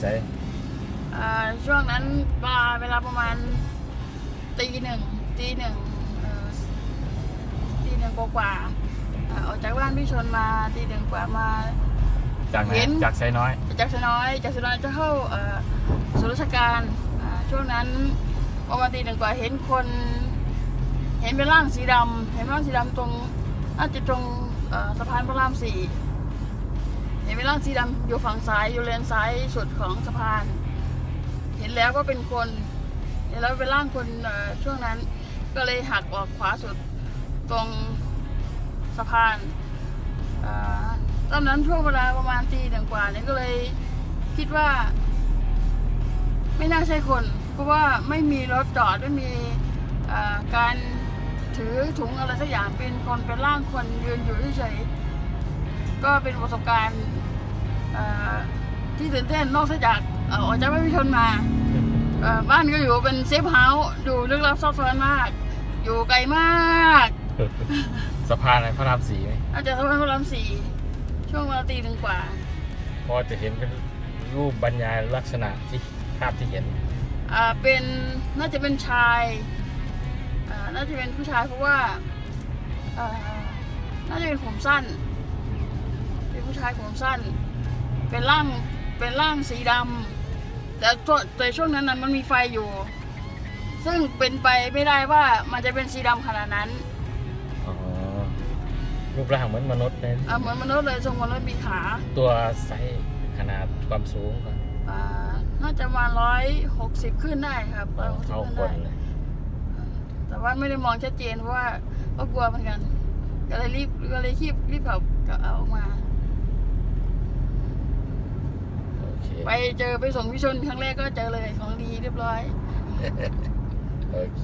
ใส่ช่วงนั้นปลาเวลาประมาณตีหนึ่งตีหนึ่งตีหนึ่งกว่าๆอ่าออกจากบ้านพี่ชนมาตีหนึ่งกว่ามา จากไหนเห็น จากไซน้อย จากสน้อยจากสน้อยจะเข้าสุศราชการช่วงนั้นประมาณตีหนึ่งกว่าเห็นคน เห็นเป็นร่างสีดำเห็นร่างสีดำตรงอาจจะตรงสะพานพระรามสี่ ห็นเป็นร่างสีดำอยู่ฝั่งซ้ายอยู่เลนซ้ายสุดของสะพาน เห็นแล้วก็เป็นคนเห็นแล้วเป็นร่างคนช่วงนั้น ก็เลยหักออกขวาสุดตรงสะพานอตอนนั้นช่วงเวลาประมาณตีหนึ่งกว่าเนี่ยก็เลยคิดว่า ไม่น่าใช่คน เพราะว่าไม่มีรถจอดไม่มีการถือถุงอะไรสักอย่างเป็นคนเป็นร่างคนยืนอยู่เฉยๆ ก็เป็นประสบการณ์เอ่อที่ตื่นเต้นนอกจากเอ่อออกจากบ้านพิชนมาเอ่อบ้านก็อยู่เป็นเซฟเฮาส์อยู่ลึกลับซับซ้อนมาก อยู่ไกลมากสะพานอะไรพระรามสี่ไหมอาจจะสะพานพระรามสี่ช่วงเวลาตีหนึ่งกว่า พอจะเห็นเป็นรูปบรรยายลักษณะที่ภาพที่เห็นอ่าเป็นน่าจะเป็นชายอ่าน่าจะเป็นผู้ชายเพราะว่าอ่าน่าจะเป็นผมสั้นเป็น ผู้ชายผมสั้น เป็นร่างเป็นร่างสีดำแต่ช่วงแต่ช่วงนั้นน่ะมันมีไฟอยู่ ซึ่งเป็นไปไม่ได้ว่ามันจะเป็นสีดำขนาดนั้นอ๋อรูปร่างเหมือนมนุษย์เลยอ่าเหมือนมนุษย์เลยทรงมนุษย์มีขาตัวไซส์ขนาดความสูงก่อนอ่าน่าจะมาร้อยหกสิบขึ้นได้ครับร้อยหกสิบเท่าขึ้นคได้นเลยแต่ว่าไม่ได้มองชัดเจนเพราะว่าก็กลัวเหมือนกันก็เลยรีบก็เลยรีบรีบเอาเอาออกมา โอเค ไปเจอไปส่งพิชนครั้งแรกก็เจอเลยของดีเรียบร้อย โอเค